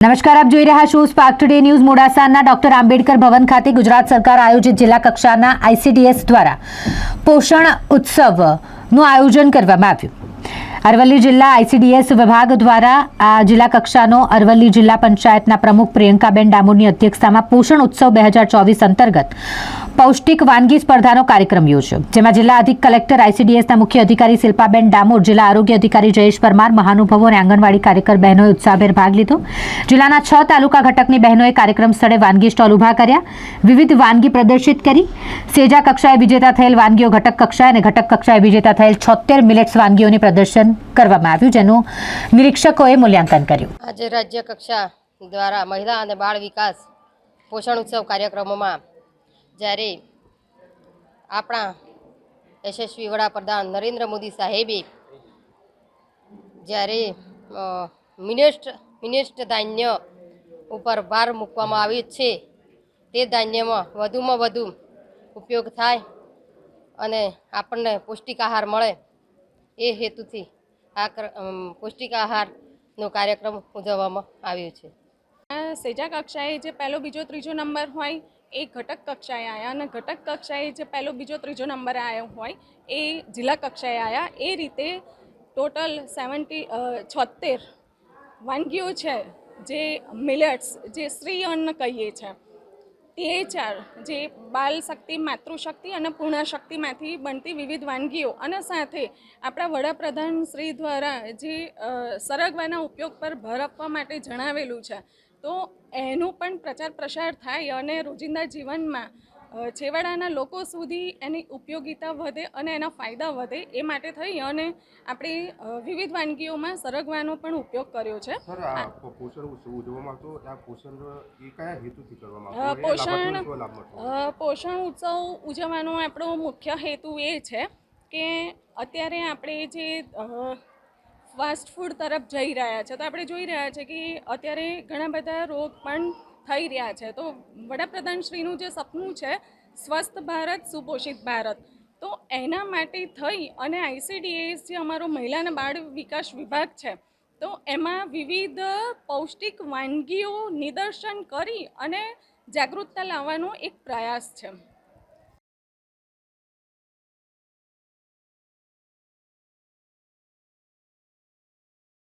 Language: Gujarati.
નમસ્કાર, આપ જોઈ રહ્યા છો સ્પાર્ક ટુડે ન્યૂઝ મોડાસાના ડોક્ટર આંબેડકર ભવન ખાતે ગુજરાત સરકાર આયોજિત જિલ્લા કક્ષાના આઈસીડીએસ દ્વારા પોષણ ઉત્સવનું આયોજન કરવામાં આવ્યું. અરવલ્લી જિલ્લા આઈસીડીએસ વિભાગ દ્વારા આ જિલ્લા કક્ષાનો અરવલ્લી જિલ્લા પંચાયતના પ્રમુખ પ્રિયંકાબેન ડામોરની અધ્યક્ષતામાં પોષણ ઉત્સવ બે હજાર ચોવીસ અંતર્ગત પૌષ્ટિક વાનગી સ્પર્ધાનો કાર્યક્રમ યોજ્યો, જેમાં જિલ્લા અધિક કલેક્ટર આઈસીડીએસના મુખ્ય અધિકારી શિલ્પાબેન ડામોર, જિલ્લા આરોગ્ય અધિકારી જયેશ પરમાર, મહાનુભાવો અને આંગણવાડી કાર્યકર બહેનોએ ઉત્સાહભેર ભાગ લીધો. જિલ્લાના છ તાલુકા ઘટકની બહેનોએ કાર્યક્રમ સ્થળે વાનગી સ્ટોલ ઊભા કર્યા, વિવિધ વાનગી પ્રદર્શિત કરી. સેજા કક્ષાએ વિજેતા થયેલ વાનગીઓ ઘટક કક્ષાએ અને ઘટક કક્ષાએ વિજેતા થયેલ છોતેર મિલેટ્સ વાનગીઓની પ્રદર્શન કરવામાં આવ્યું, જેનું નિરીક્ષકોએ મૂલ્યાંકન કર્યું. આજે રાજ્ય કક્ષા દ્વારા મહિલા અને બાળ વિકાસ પોષણ ઉત્સવ કાર્યક્રમોમાં જ્યારે આપણા યશસ્વી વડાપ્રધાન નરેન્દ્ર મોદી સાહેબે જ્યારે મિનિસ્ટ મિનિસ્ટ ધાન્ય ઉપર ભાર મૂકવામાં આવ્યો છે, તે ધાન્યમાં વધુમાં વધુ ઉપયોગ થાય અને આપણને પૌષ્ટિક આહાર મળે એ હેતુથી આ પૌષ્ટિક આહારનો કાર્યક્રમ ઉજવવામાં આવ્યો છે. સેજા કક્ષાએ જે પહેલો બીજો ત્રીજો નંબર હોય એ ઘટક કક્ષાએ આવ્યા અને ઘટક કક્ષાએ જે પહેલો, બીજો, ત્રીજો નંબર આવ્યો હોય, એ જિલ્લા કક્ષાએ આવ્યા એ રીતે ટોટલ સેવન્ટી છોતેર વાનગીઓ છે જે મિલેટ્સ, જે શ્રી અન્ન કહીએ છે. તે ચાર જે બાલ શક્તિ, માતૃશક્તિ અને પૂર્ણશક્તિમાંથી બનતી વિવિધ વાનગીઓ અને સાથે આપણા વડાપ્રધાન શ્રી દ્વારા જે સરગવાના ઉપયોગ પર ભર આપવા માટે જણાવેલું છે. તો એનું પણ પ્રચાર પ્રસાર થાય અને રોજિંદા જીવનમાં છેવાડાના લોકો સુધી એની ઉપયોગિતા વધે અને એના ફાયદા વધે એ માટે થઈ અને આપણે વિવિધ વાનગીઓમાં સરગવાનો પણ ઉપયોગ કર્યો છે. પોષણ પોષણ ઉત્સવ ઉજવવાનો આપણો મુખ્ય હેતુ એ છે કે અત્યારે આપણે જે ફાસ્ટ ફૂડ તરફ જઈ રહ્યા છે. તો આપણે જોઈ રહ્યા છે કે અત્યારે ઘણા બધા રોગ પણ થઈ રહ્યા છે. તો વડાપ્રધાનશ્રીનું જે સપનું છે, સ્વસ્થ ભારત, સુપોષિત ભારત. તો એના માટે થઈ અને આઈસીડીએસ જે અમારો મહિલા અને બાળ વિકાસ વિભાગ છે, તો એમાં વિવિધ પૌષ્ટિક વાનગીઓ નિદર્શન કરી અને જાગૃતતા લાવવાનો એક પ્રયાસ છે.